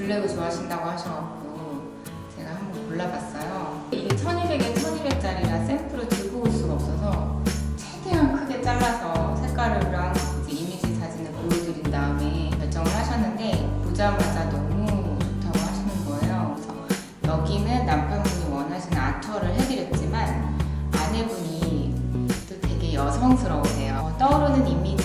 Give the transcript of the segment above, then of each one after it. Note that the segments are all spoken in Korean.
블랙을 좋아하신다고 하셔갖고 제가 한번 골라봤어요. 이게 1200에 1200짜리라 샘플을 들고 올 수가 없어서 최대한 크게 잘라서 색깔이랑 이제 이미지 사진을 보여드린 다음에 결정을 하셨는데 보자마자 너무 좋다고 하시는 거예요. 그래서 여기는 남편분이 원하시는 아트월을 해드렸지만 아내분이 또 되게 여성스러우세요. 어, 떠오르는 이미지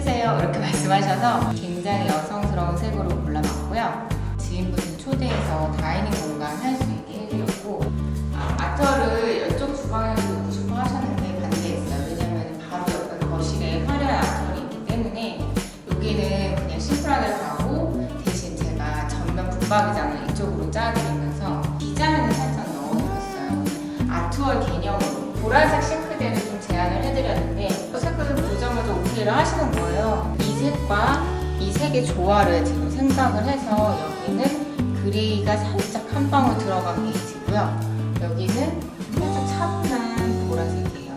해주세요. 이렇게 말씀하셔서 굉장히 여성스러운 색으로 골라봤고요. 지인분들 초대해서 다이닝 공간 할 수 있게 해드렸고 아, 아트월을 이쪽 주방에서 놓고 싶어 하셨는데 반대했어요. 왜냐면 바로 옆에 거실에 화려한 아트월이 있기 때문에 여기는 그냥 심플하게 가고 대신 제가 전면 붙박이장을 이쪽으로 짜드리면서 디자인을 살짝 넣어드렸어요. 아트월 개념으로 보라색 싱크대를 좀 제안을 해드렸는데 색깔을 오케이를 하시는 거예요. 이 색과 이 색의 조화를 지금 생각을 해서 여기는 그레이가 살짝 한 방울 들어간 베이지고요. 여기는 살짝 차분한 보라색이에요.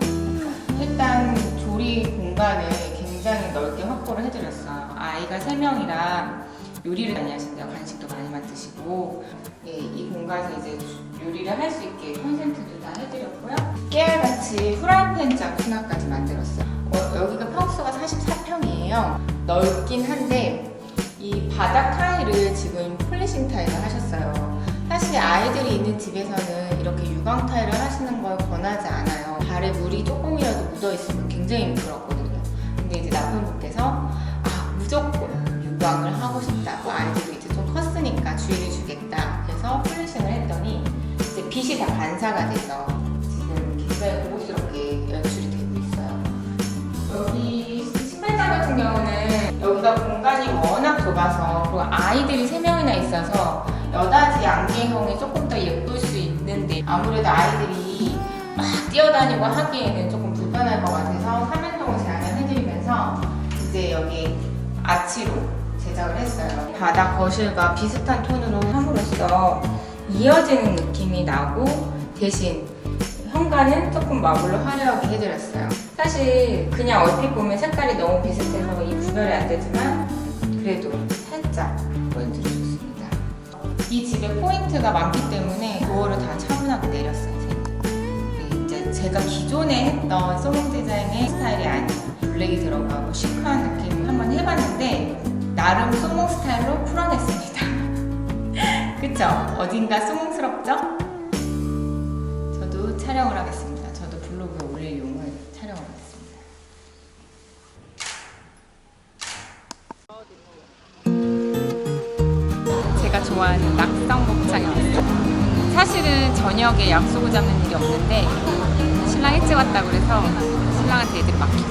일단 조리 공간을 굉장히 넓게 확보를 해드렸어요. 아이가 3명이라 요리를 많이 하신대요. 간식도 많이 만드시고 예, 이 공간에서 이제 요리를 할 수 있게 컨센트도 다 해드렸고요. 깨알같이 후라이팬장 수납까지 만들었어요. 넓긴 한데 이 바닥 타일을 지금 폴리싱 타일을 하셨어요. 사실 아이들이 있는 집에서는 이렇게 유광 타일을 하시는 걸 권하지 않아요. 발에 물이 조금이라도 묻어 있으면 굉장히 미끄럽거든요. 근데 이제 남편분께서 아 무조건 유광을 하고 싶다고 아이들도 이제 좀 컸으니까 주의를 주겠다. 그래서 폴리싱을 했더니 이제 빛이 다 반사가 돼서 지금 굉장히 공간이 워낙 좁아서 그리고 아이들이 3명이나 있어서 여닫이 안개형이 조금 더 예쁠 수 있는데 아무래도 아이들이 막 뛰어다니고 하기에는 조금 불편할 것 같아서 3연동을 제안을 해드리면서 이제 여기 아치로 제작을 했어요. 바닥 거실과 비슷한 톤으로 함으로써 이어지는 느낌이 나고 대신 현관은 조금 마블로 화려하게 해드렸어요. 사실 그냥 얼핏 보면 색깔이 너무 비슷해서 이 구별이 안 되지만 그래도 살짝 포인트를 줬습니다. 이 집에 포인트가 많기 때문에 도어를 다 차분하게 내렸어요. 네, 이제 제가 기존에 했던 소몽 디자인의 스타일이 아닌 블랙이 들어가고 시크한 느낌을 한번 해봤는데 나름 소몽 스타일로 풀어냈습니다. 그쵸? 어딘가 소몽스럽죠? 저도 촬영을 하겠습니다. 좋아하는 낙성 곱창이 왔어요. 사실은 저녁에 약속을 잡는 일이 없는데 신랑 일찍 왔다고 그래서 신랑한테 애들이 맡기고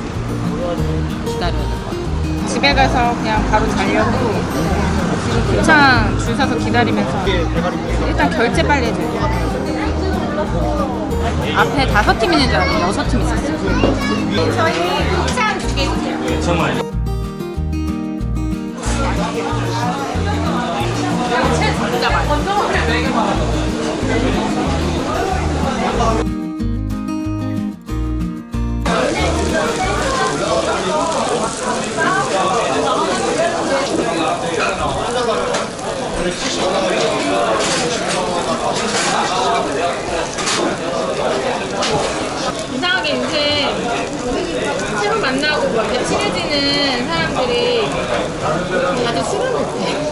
기다려야 될 것 같아요. 집에 가서 그냥 바로 자려고 지금 곱창 줄 서서 기다리면서 일단 결제 빨리 해줘야 돼요. 앞에 다섯 팀 있는 줄 알았는데 여섯 팀 있었어요. 저희 곱창 두개 주세요. 채 진짜 맛있어. 이상하게 요새 새로 만나고 막 이렇게 친해지는 사람들이 다들 술을 못해.